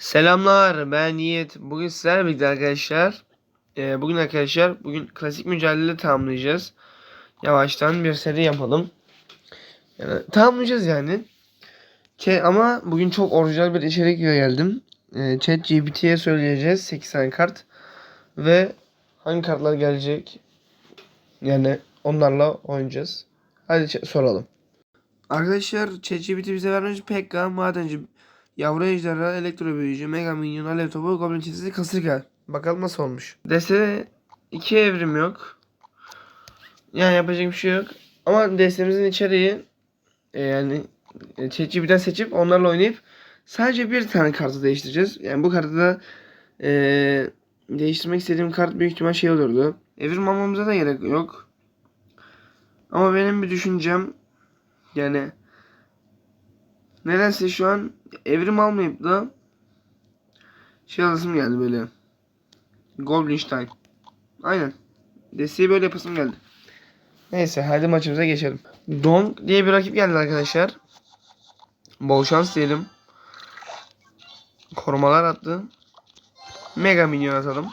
Selamlar ben Yiğit. Bugün sizlerle birlikte arkadaşlar. Ee, bugün arkadaşlar bugün klasik mücadele tamamlayacağız. Yavaştan bir seri yapalım. Yani, tamamlayacağız yani. Ke- ama bugün çok orijinal bir içerikle geldim. Ee, Chat GPT'ye söyleyeceğiz 8 tane kart. Ve hangi kartlar gelecek? Yani onlarla oynayacağız. Hadi soralım. Arkadaşlar ChatGPT bize vermiş Pekka, Madenci, Yavru Ejderha, Elektro Büyücü, Mega Minyon, Alev Topu, Goblin Çetesi, Kasırga. Bakalım nasıl olmuş. Deste iki evrim yok. Yani yapacak bir şey yok. Ama destemizin içeriği e, yani ChatGPT'den seçip onlarla oynayıp sadece bir tane kartı değiştireceğiz. Yani bu kartı da e, değiştirmek istediğim kart büyük ihtimal şey olurdu. Evrim almamıza da gerek yok. Ama benim bir düşüncem yani nedense şu an evrim almayıp da şey alasım geldi böyle. Goldstein. Aynen. Desteği böyle yapasım geldi. Neyse hadi maçımıza geçelim. Dong diye bir rakip geldi arkadaşlar. Bol şans diyelim. Korumalar attı. Mega minyon atalım.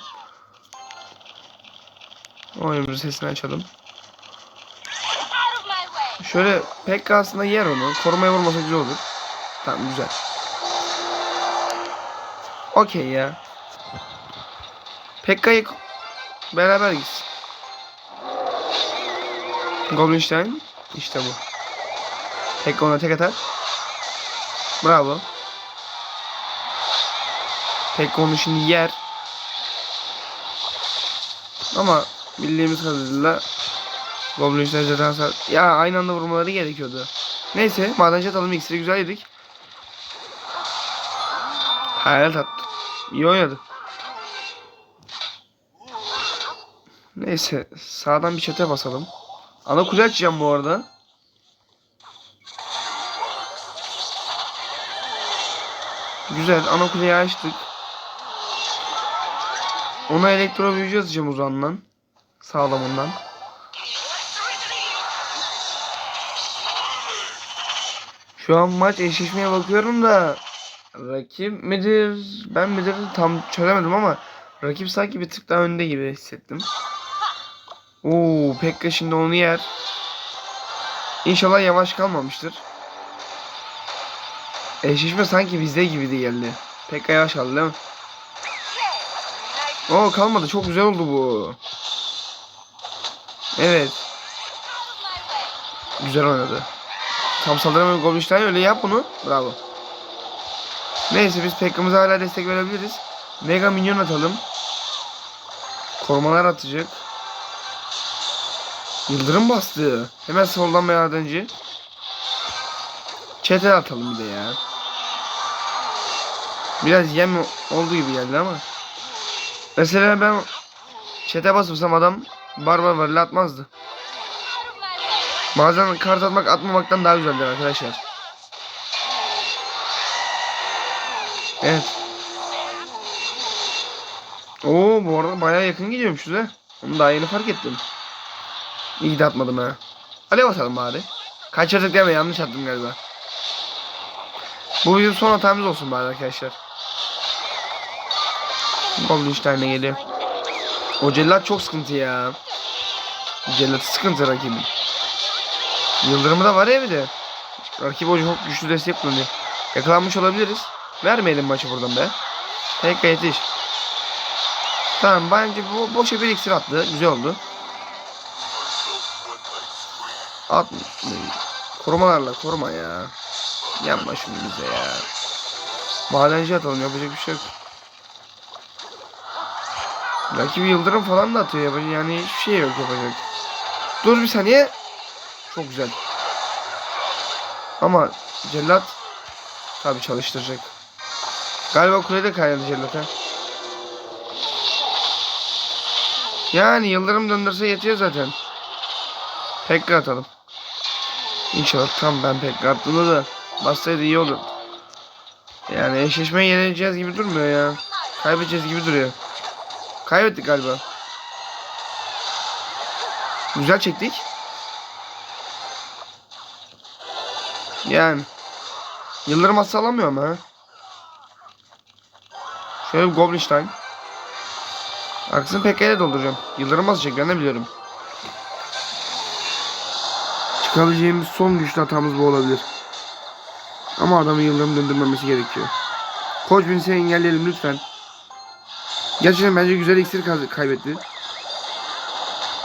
Oyunumuzun sesini açalım. Şöyle Pekka aslında yer onu. Korumaya vurmasa güzel olur. Tamam güzel. Okey ya. Pekka'yı beraber gitsin. Goblinstein. İşte bu. Pekka ona tek atar. Bravo. Pekka onu şimdi yer. Ama bildiğimiz kadarıyla Goblinstein zaten. Ya aynı anda vurmaları gerekiyordu. Neyse madenci atalım iksiri güzel yedik. Hayal attı. İyi oynadı. Neyse sağdan bir çete basalım. Ana kule açacağım bu arada. Güzel ana kuleyi açtık. Ona elektro büyücü atacağım uzandan. Sağlamından. Şu an maç eşleşmeye bakıyorum da rakip midir ben midir tam çözemedim ama rakip sanki bir tık daha önde gibi hissettim. Oo Pekka şimdi onu yer. İnşallah yavaş kalmamıştır. Eşleşme sanki bizde gibiydi geldi. Pekka yavaş kaldı değil mi? Oo kalmadı çok güzel oldu bu. Evet güzel oynadı. Tam saldıramıyor Goblinstein öyle yap bunu. Bravo. Neyse biz Pekka'mıza hala destek verebiliriz. Mega minyon atalım. Korumalar atacak. Yıldırım bastı. Hemen soldan madenci. Çete atalım bir de ya. Biraz yem olduğu gibi geldi ama. Mesela ben çete basırsam adam barbar varıyla atmazdı. Bazen kart atmak atmamaktan daha güzeldir arkadaşlar. Evet. Oo bu arada bayağı yakın gidiyormuşuz ha. Onu daha yeni fark ettim. İyi de atmadım ha. Alev atalım bari. Kaçırdık deme yanlış attım galiba. Bu bizim son hatamız olsun bari arkadaşlar. Goblinstein'e geliyor. O cellat çok sıkıntı ya. Cellatı sıkıntı rakibin. Yıldırımı da var ya bir de. Rakip hoca çok güçlü destek kullanıyor. Yakalanmış olabiliriz. Vermeyelim maçı buradan be. Pekka yetiş. Tamam bence bu boşa bir iksir attı. Güzel oldu. At. Korumalarla koruma ya. Yapma şunu bize ya. Madenci atalım yapacak bir şey yok. Rakibi yıldırım falan da atıyor yapacak yani hiçbir şey yok yapacak. Dur bir saniye. Çok güzel. Ama cellat tabi çalıştıracak. Galiba kulede kaynadı cellat ha. Yani yıldırım döndürse yetiyor zaten. Pekka atalım. İnşallah tam ben Pekka attığımda da bassaydı iyi olur. Yani eşleşmeyi yenileceğiz gibi durmuyor ya. Kaybedeceğiz gibi duruyor. Kaybettik galiba. Güzel çektik. Yani. Yıldırım atsa alamıyor ama ha. Şöyle bir Goblinstein. Arkasını PK'ye dolduracağım. Yıldırım basacak ben de biliyorum. Çıkabileceğimiz son güçlü hatamız bu olabilir. Ama adamın yıldırım döndürmemesi gerekiyor. Koç Vince'i engelleyelim lütfen. Gerçekten bence güzel iksir kay- kaybetti.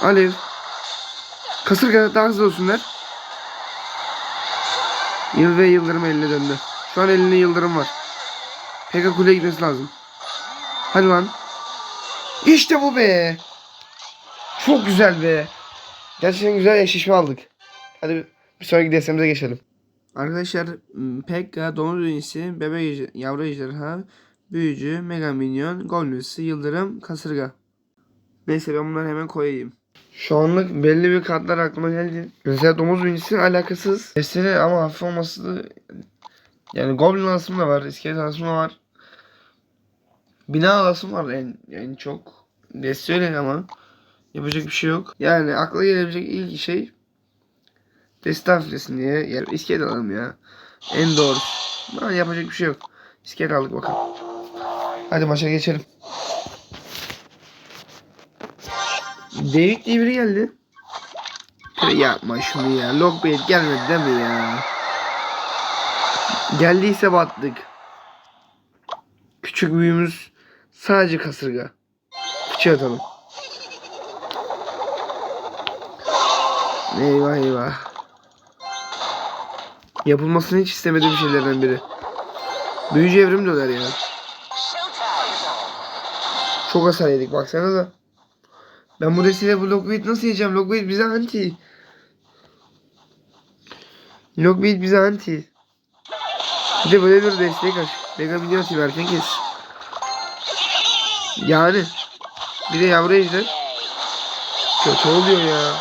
Alev. Kasırga daha hızlı olsunlar. Yıl ve yıldırım eline döndü. Şu an elinde yıldırım var. Pekka kuleye gitmesi lazım. Hadi lan. İşte bu be. Çok güzel be. Gerçekten güzel eşleşme aldık. Hadi bir- sonraki destemize geçelim. Arkadaşlar Pekka, Domuz Bebek ejder- Yavru Ejderha, Büyücü, Mega Minyon, Golnüsü, Yıldırım, Kasırga. Neyse ben bunları hemen koyayım. Şu anlık belli bir kartlar aklıma geldi. Mesela Domuz Ünisi alakasız. Desteli ama hafif olması da yani Goblin alasım da var, iskelet alasım da var. Bina alasım var en, en çok. Deste öyle ama yapacak bir şey yok. Yani akla gelebilecek ilk şey Deste hafiflesin diye yani iskelet alalım ya. En doğru. Ama yapacak bir şey yok. İskelet aldık bakalım. Hadi maça geçelim. David diye biri geldi. Yapma şunu ya. Lockbait gelmedi değil mi ya? Geldiyse battık. Küçük büyüğümüz sadece kasırga. Fıçı atalım. Eyvah eyvah. Yapılmasını hiç istemediğim şeylerden biri. Büyücü evrim diyorlar ya. Çok hasar yedik baksanıza. Ben bu desteğiyle bu Lockbait nasıl yiyeceğim? Lockbait bize anti. Lockbait bize anti. Bir de böyle bir desteği kaç. Mega milyon atayım erken kes. Yani. Bir de yavru ejder. Kötü oluyor ya.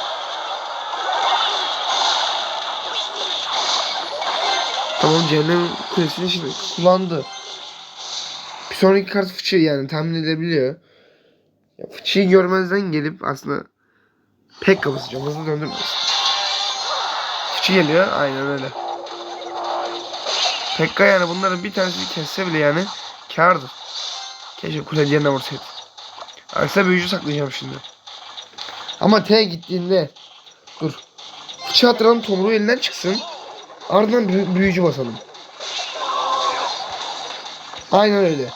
Tamam cehennem kulesini şimdi kullandı. Bir sonraki kart fıçı yani tahmin edebiliyor. Ya fıçıyı görmezden gelip aslında pek kapatacağım hızlı döndürmez. Fıçı geliyor aynen öyle. Pekka yani bunların bir tanesi kesse bile yani kardır. Keşke kule yerine vursaydı. Büyücü saklayacağım şimdi. Ama T gittiğinde dur. Fıçı atıran tomruğu elinden çıksın. Ardından büyü- büyücü basalım. Aynen öyle.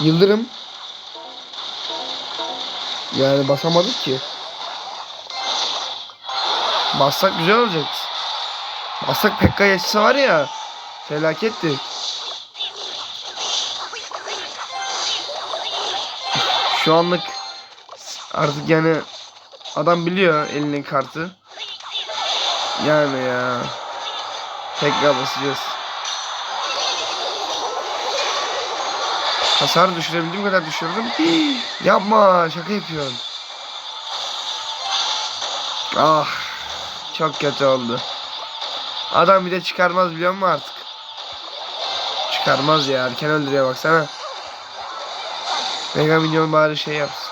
Yıldırım. Yani basamadık ki. Bassak güzel olacak. Bassak Pekka yaşasa var ya. Felaketti. Şu anlık artık yani adam biliyor elinin kartı. Yani ya. Tekrar basacağız. Hasar düşürebildiğim kadar düşürdüm. Yapma şaka yapıyorsun. Ah çok kötü oldu. Adam bir de çıkarmaz biliyor musun artık? Çıkarmaz ya erken öldürüyor baksana. Mega Minyon bari şey yapsın.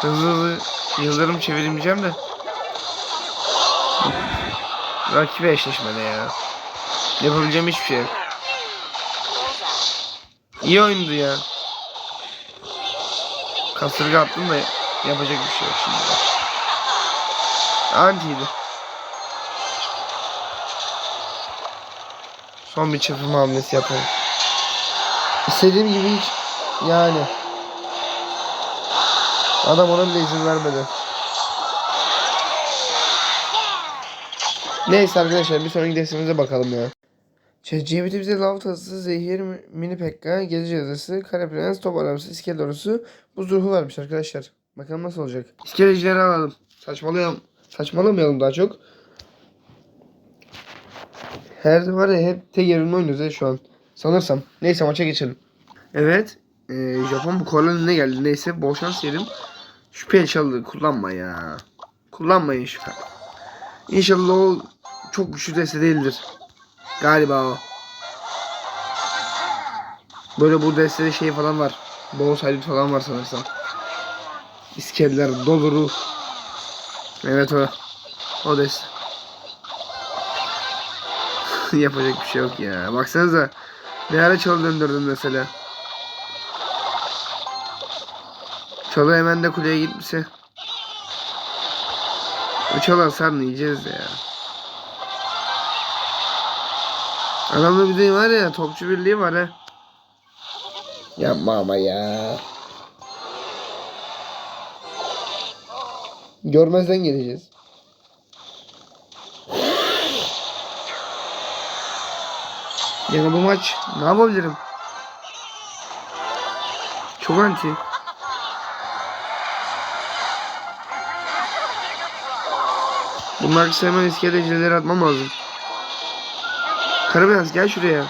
Hızlı hızlı yıldırım çevirmeyeceğim de. Rakibe eşleşmede ya. Yapabileceğim hiçbir şey yok. İyi oyundu ya. Kasırga attım da yapacak bir şey yok şimdi. Antiydi. Son bir çırpım hamlesi yapalım. İstediğim gibi hiç yani. Adam ona bile izin vermedi. Neyse arkadaşlar bir sonraki dersimize bakalım ya. ChatGPT bize lav tası, zehir, mini pekka, gece cadısı, kara prens, top adamsı, iskelet orası, buz ruhu varmış arkadaşlar. Bakalım nasıl olacak. İskelecileri alalım. Saçmalayalım. Saçmalamayalım daha çok. Her var ya hep tek yerimde oynuyoruz ya şu an. Sanırsam. Neyse maça geçelim. Evet. Ee, Japon bu kolonine geldi. Neyse bol şans diyelim. Şüphe çaldı. Kullanma ya. Kullanmayın şüphe. İnşallah o çok güçlü deste değildir. Galiba o. Böyle bu destede şey falan var. Bol haydut falan var sanırsam. İskeleler dolu ruh. Evet o. O deste. Yapacak bir şey yok ya. Baksanıza. Ne ara çalı döndürdün mesela. Çalı hemen de kuleye gitmişse. O çalı hasarını yiyeceğiz ya. Adamda bir de var ya topçu birliği var ha. Yapma ama ya. Görmezden geleceğiz. Yani bu maç ne yapabilirim? Çok anti. Bunlar ise hemen iskelecileri atmam lazım. Karabeyaz gel şuraya.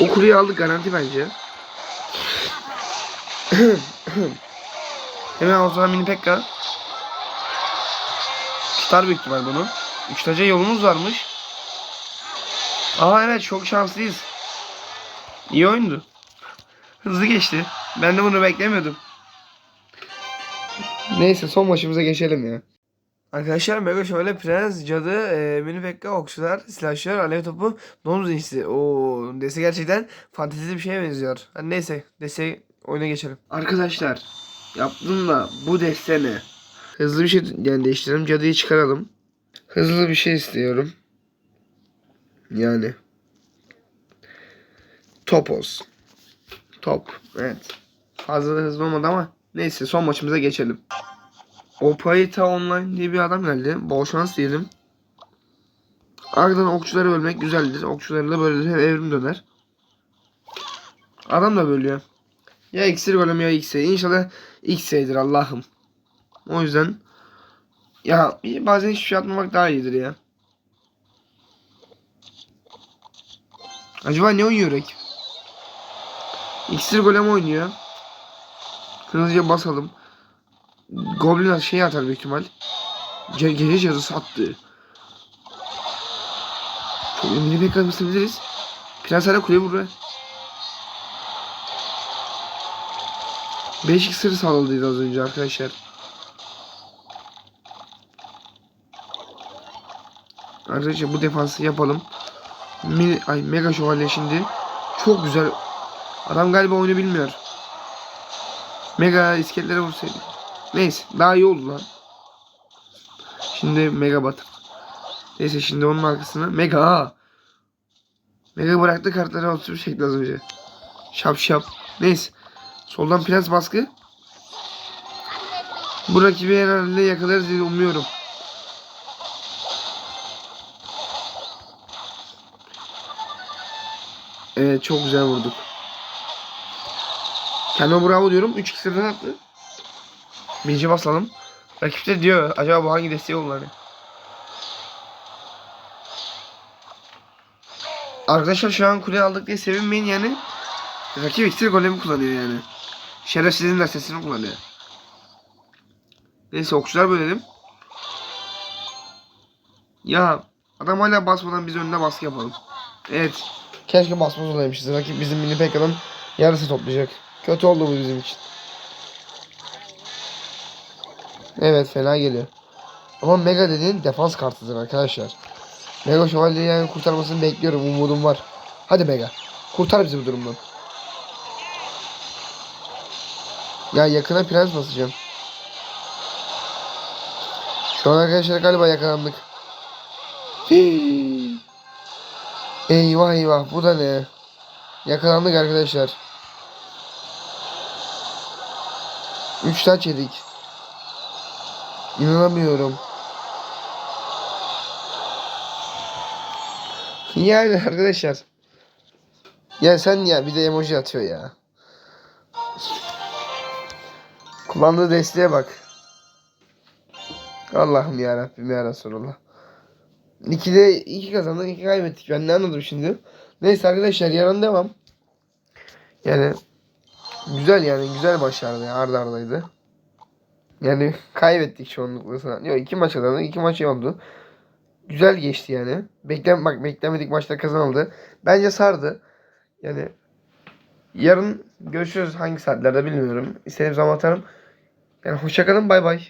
O kuleyi aldık garanti bence. Hemen ortadan mini pekka. Tutar büyük ihtimal bunu. Üçtaca yolumuz varmış. Aa evet çok şanslıyız. İyi oyundu. Hızlı geçti. Ben de bunu beklemiyordum. Neyse son maçımıza geçelim ya. Arkadaşlar Mega şöyle Prens, Cadı, e, Mini Pekka, Okçular, Silahşör, Alev Topu, Domuz İncisi. Oo, dese gerçekten fantezi bir şeye benziyor. Hadi neyse, dese oyuna geçelim. Arkadaşlar, yaptım da bu deste ne? Hızlı bir şey yani değiştirelim. Cadıyı çıkaralım. Hızlı bir şey istiyorum. Yani. Topos. Top. Evet. Fazla da hızlı olmadı ama neyse son maçımıza geçelim. Opayita Online diye bir adam geldi. Bol şans diyelim. Ardından okçuları bölmek güzeldir. Okçularıyla böyle hem evrim döner. Adam da bölüyor. Ya iksir golem ya X'e. İnşallah X'e'dir Allah'ım. O yüzden ya bazen hiçbir şey atmamak daha iyidir ya. Acaba ne oynuyor rakip? İksir golem oynuyor. Hızlıca basalım. Goblin şey atar büyük ihtimal. Ce gece cadısı attı. Çok ünlü bir kalmışsınız. Prens hala kuleye vuruyor. 5 iksir saldıydı az önce arkadaşlar. Arkadaşlar bu defansı yapalım. Mini, ay mega şövalye şimdi. Çok güzel. Adam galiba oyunu bilmiyor. Mega iskeletlere vursaydı. Neyse daha iyi oldu lan. Şimdi mega batır. Neyse şimdi onun arkasına mega. Mega bıraktı kartları altı bir şekilde az önce. Şap şap. Neyse. Soldan prens baskı. Bu rakibi herhalde yakalarız diye umuyorum. Evet çok güzel vurduk. Kendime bravo diyorum. 3 iksirden attı. Birinci basalım. Rakip de diyor acaba bu hangi desteği olur hani. Arkadaşlar şu an kule aldık diye sevinmeyin yani. Rakip iksir golemi kullanıyor yani. Şerefsizin destesini kullanıyor. Neyse okçular bölelim. Ya adam hala basmadan biz önüne baskı yapalım. Evet. Keşke basmaz olaymışız. Rakip bizim mini pekka'nın yarısı toplayacak. Kötü oldu bu bizim için. Evet fena geliyor. Ama Mega dediğin defans kartıdır arkadaşlar. Mega Şövalye'yi yani kurtarmasını bekliyorum. Umudum var. Hadi Mega. Kurtar bizi bu durumdan. Ya yakına prens basacağım. Şu an arkadaşlar galiba yakalandık. Hii. Eyvah eyvah bu da ne? Yakalandık arkadaşlar. 3 taç yedik. İnanamıyorum. Yani arkadaşlar. Ya sen ya bir de emoji atıyor ya. Kullandığı desteğe bak. Allah'ım ya Rabbim ya Resulullah. 2'de 2 kazandık 2 kaybettik. Ben ne anladım şimdi? Neyse arkadaşlar yarın devam. Yani güzel yani güzel başardı yani ardı ardaydı. Yani kaybettik çoğunlukla sana. Yok iki maç kazandık iki maç oldu. Güzel geçti yani. Beklem bak beklemedik maçta kazanıldı. Bence sardı. Yani yarın görüşürüz hangi saatlerde bilmiyorum. İstediğim zaman atarım. Yani hoşçakalın bay bay.